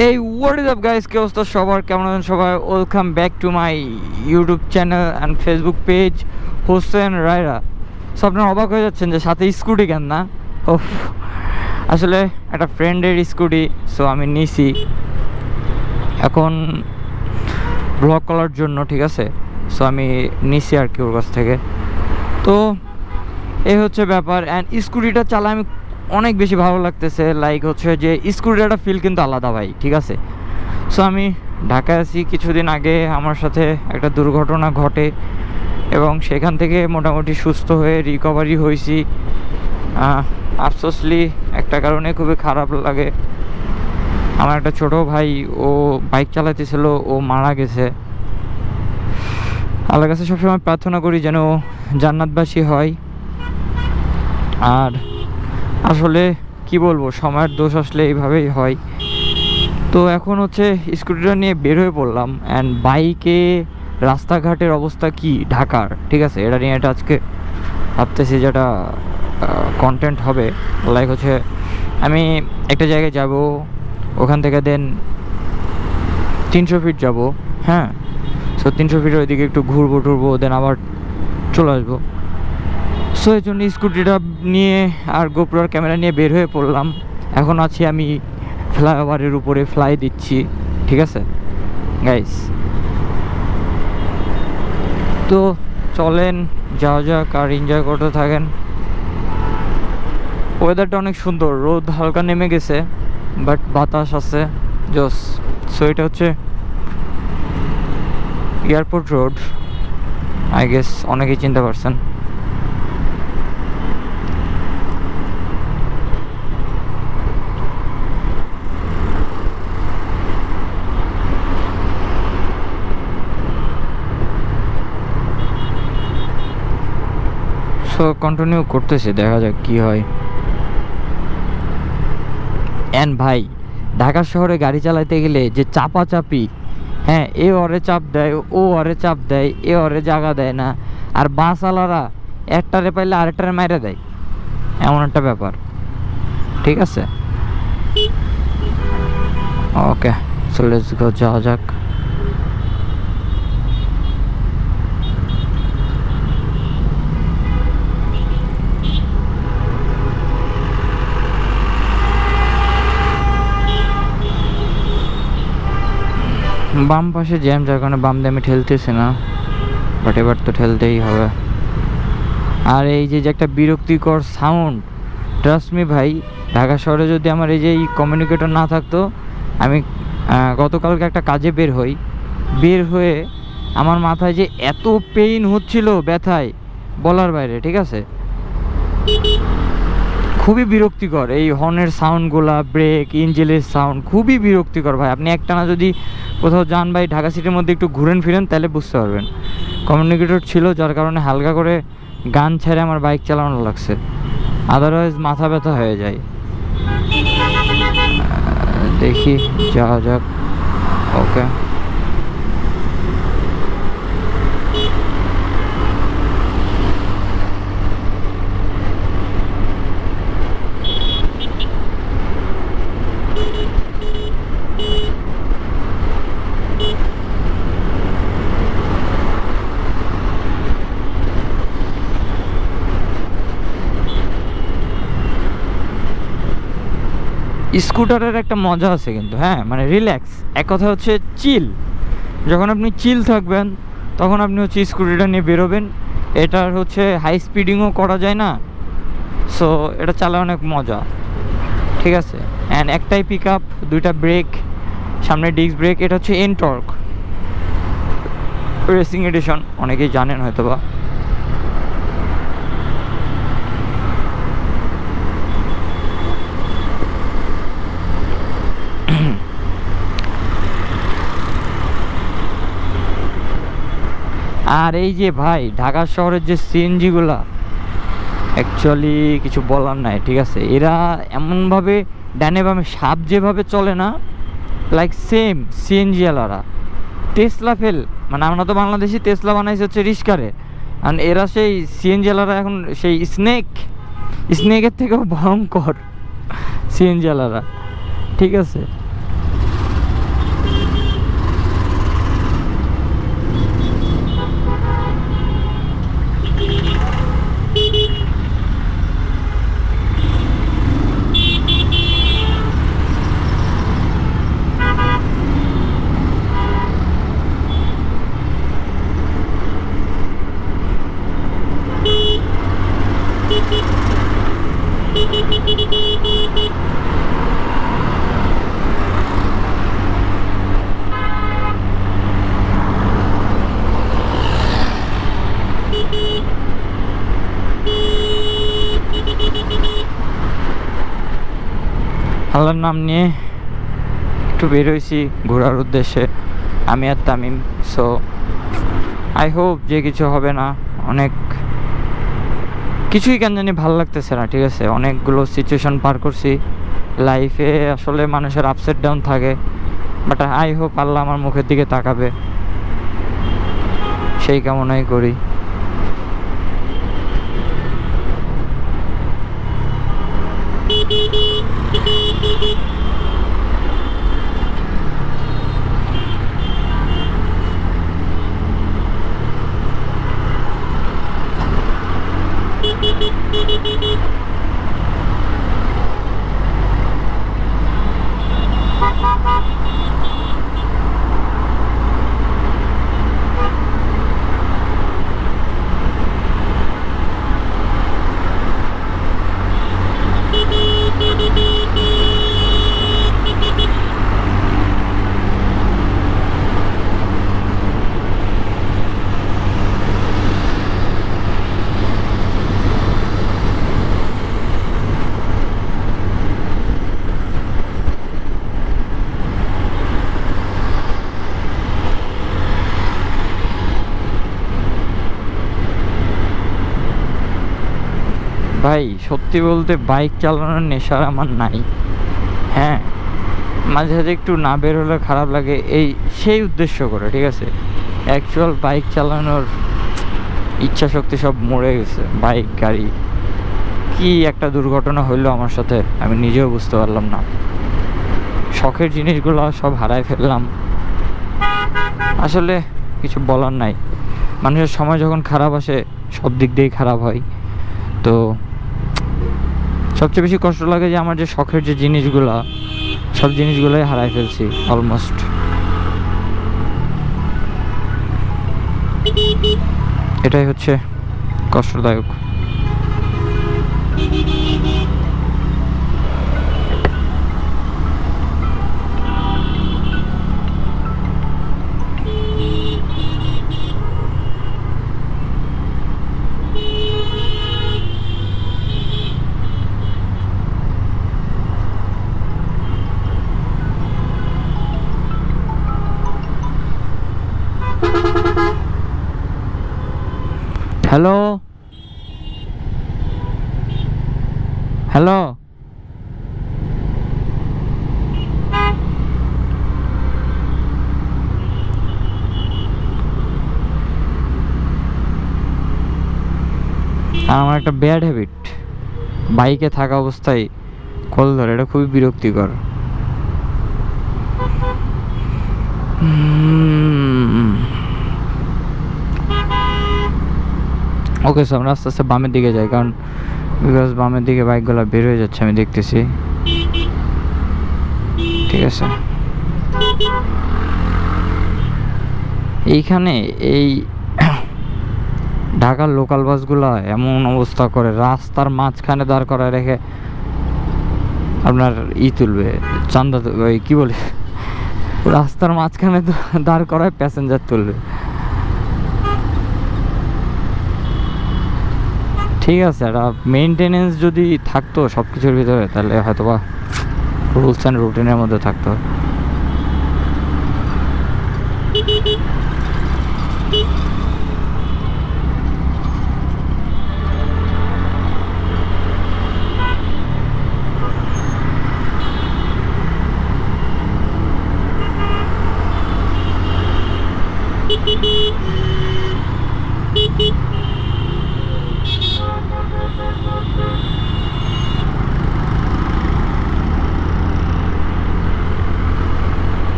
এই what is up guys কি অবস্থা? সবার কেমন আছেন সবাই? Welcome back to my YouTube channel and Facebook page Hossain রায়রা। So আপনারা অবাক হয়ে যাচ্ছেন যে সাথে স্কুটি কেন না? ও আসলে একটা ফ্রেন্ডের স্কুটি সো আমি নিছি। এখন ব্লগ করার জন্য, ঠিক আছে? সো আমি নিছি আর কি ওর কাছ থেকে। তো, এই হচ্ছে ব্যাপার। অ্যান্ড স্কুটিটা চালা আমি অনেক বেশি ভালো লাগতেছে লাইক হচ্ছে যে স্কুটির একটা ফিল কিন্তু আলাদা ভাই, ঠিক আছে? সো আমি ঢাকায় আছি, কিছুদিন আগে আমার সাথে একটা দুর্ঘটনা ঘটে এবং সেখান থেকে মোটামুটি সুস্থ হয়ে রিকভারি হয়েছি। আফসোসলি একটা কারণে খুবই খারাপ লাগে। আমার একটা ছোট ভাই, ও বাইক চালাতেছিল ও মারা গেছে। আল্লাহর কাছে সবসময় প্রার্থনা করি যেন জান্নাতবাসী হয়। আর আসলে কি বলব, সময়ের দোষ আসলে এইভাবেই হয়। তো এখন হচ্ছে স্কুটিটা নিয়ে বের হয়ে পড়লাম অ্যান্ড বাইকে রাস্তাঘাটের অবস্থা কি? ঢাকার, ঠিক আছে? এটা নিয়ে এটা আজকে ভাবতেছি যেটা কন্টেন্ট হবে। লাইক হচ্ছে আমি একটা জায়গায় যাব, ওখান থেকে দেন তিনশো ফিট যাব হ্যাঁ? সো তিনশো ফিটের ওইদিকে একটু ঘুরবো টুরবো দেন আবার চলে আসব। সো এই জন্য স্কুটিটা নিয়ে আর গোপ্রোর ক্যামেরা নিয়ে বের হয়ে পড়লাম। এখন আছি আমি ফ্লাইওভারের উপরে ফ্লাই দিচ্ছি, ঠিক আছে? গাইস তো চলেন, যাওয়া যাক আর এনজয় করতে থাকেন। ওয়েদারটা অনেক সুন্দর, রোদ হালকা নেমে গেছে বাট বাতাস আছে জস সো এটা হচ্ছে এয়ারপোর্ট রোড আই গেস অনেকেই চিনতে পারছেন। সো কন্টিনিউ করতেছে, দেখা যাক কি হয়। এন ভাই, ঢাকা শহরে গাড়ি চালাতে গেলে যে চাপাচাপি হ্যাঁ এ ওরে চাপ দেয়, ও ওরে চাপ দেয়, এ ওরে জায়গা দেয় না। আর বাসওয়ালারা একটারে পাইলে আরেকটারে মাইরে দেয়। এমন একটা ব্যাপার। ঠিক আছে? ওকে চলে যাওয়া যাক। বাম পাশে জ্যাম, যার কারণে বাম দিয়ে আমি ঠেলতেছি না বাট এবার তো ঠেলতেই হবে। আর এই যে একটা বিরক্তিকর সাউন্ড ট্রাস্টমি ভাই, ঢাকা শহরে যদি আমার এই যে, এই কমিউনিকেটর না থাকতো, আমি গতকালকে একটা কাজে বের হই, বের হয়ে আমার মাথায় যে এত পেইন হচ্ছিল ব্যথায়, বলার বাইরে, ঠিক আছে? খুবই বিরক্তিকর। এই হর্নের সাউন্ডগুলা ব্রেক ইঞ্জিনের সাউন্ড খুবই বিরক্তিকর ভাই। আপনি একটানা যদি কোথাও যান ভাই, ঢাকা সিটির মধ্যে একটু ঘুরেন ফিরেন, তাহলে বুঝতে পারবেন। কমিউনিকেটর ছিল যার কারণে হালকা করে গান ছেড়ে আমার বাইক চালানো লাগছে। আদারওয়াইজ মাথা ব্যথা হয়ে যায়। দেখি, যাওয়া যাক। ওকে স্কুটারের একটা মজা আছে কিন্তু হ্যাঁ মানে রিল্যাক্স এক কথা হচ্ছে চিল যখন আপনি চিল থাকবেন, তখন আপনি হচ্ছে স্কুটিটা নিয়ে বেরোবেন। এটার হচ্ছে হাই স্পিডিংও করা যায় না। সো এটা চালায় অনেক মজা। ঠিক আছে? অ্যান্ড একটাই পিক আপ দুইটা ব্রেক সামনে ডিস্ক ব্রেক এটা হচ্ছে এনটর্ক রেসিং এডিশন অনেকেই জানেন হয়তো বা আর এই যে ভাই, ঢাকা শহরের যে সিএনজিগুলা অ্যাকচুয়ালি কিছু বলার নাই, ঠিক আছে? এরা এমনভাবে ডানে বামে সাপ যেভাবে চলে না লাইক সেম সিএনজি আলারা টেসলা ফেল মানে আমরা তো বাংলাদেশি টেসলা বানাইছে হচ্ছে রিস্কারে। আর এরা সেই সিএনজি আলারা এখন সেই স্নেক স্নেকের থেকেও ভয়ঙ্কর সিএনজি আলারা ঠিক আছে? আল্লাহর নাম নিয়ে একটু বেরোইছি ঘোরার উদ্দেশ্যে। আমি আর তামিম সো আই হোপ যে কিছু হবে না। অনেক কিছুই কেন জানি ভালো লাগতেছে না, ঠিক আছে? অনেকগুলো সিচুয়েশন পার করছি। লাইফে আসলে মানুষের আপসেট ডাউন থাকে বাট আই হোপ আল্লাহ আমার মুখের দিকে তাকাবে। সেই কামনাই করি। beep. ভাই, সত্যি বলতে বাইক চালানোর নেশার আমার নাই। হ্যাঁ মাঝে মাঝে একটু না বের হলে খারাপ লাগে, এই সেই উদ্দেশ্য করে, ঠিক আছে? অ্যাকচুয়াল বাইক চালানোর ইচ্ছা শক্তি সব মরে গেছে, বাইক, গাড়ি। কি একটা দুর্ঘটনা হইল আমার সাথে, আমি নিজেও বুঝতে পারলাম না। শখের জিনিসগুলো সব হারায় ফেললাম। আসলে কিছু বলার নাই। মানুষের সময় যখন খারাপ আসে, সব দিক দিয়েই খারাপ হয়। তো সবচেয়ে বেশি কষ্ট লাগে যে আমার যে শখের যে জিনিসগুলা, সব জিনিসগুলোই হারাই ফেলছি অলমোস্ট এটাই হচ্ছে কষ্টদায়ক। হ্যালো? হ্যালো? আমার একটা ব্যাড হ্যাবিট বাইকে থাকা অবস্থায় কল ধরে এটা খুবই বিরক্তিকর। ওকে সো আমরা আস্তে আস্তে বামের দিকে যাই, কারণ বিকজ বামের দিকে বাইকগুলো বের হয়ে যাচ্ছে, আমি দেখতেছি। ঠিক আছে? এইখানে এই ঢাকার লোকাল বাসগুলো এমন অবস্থা করে, রাস্তার মাঝখানে দাঁড় করায় রেখে আপনার ই তুলবে, চান্দা ওই কী বলে? রাস্তার মাঝখানে দাঁড় করায় প্যাসেঞ্জার তুলবে। ঠিক আছে, আর মেনটেনেন্স যদি থাকতো সব কিছুর ভিতরে, তাহলে হয়তো বা রুলস অ্যান্ড রুটিনের মধ্যে থাকতো।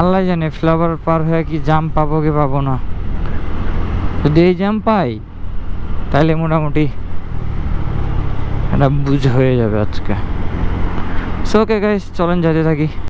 আল্লাহ জানে ফ্লাভার পার হয়ে কি জাম পাবো কি পাবো না। যদি এই জাম পাই তাহলে মোটামুটি একটা বুঝ হয়ে যাবে আজকে। সো ওকে গাইস চলেন যেতে থাকি।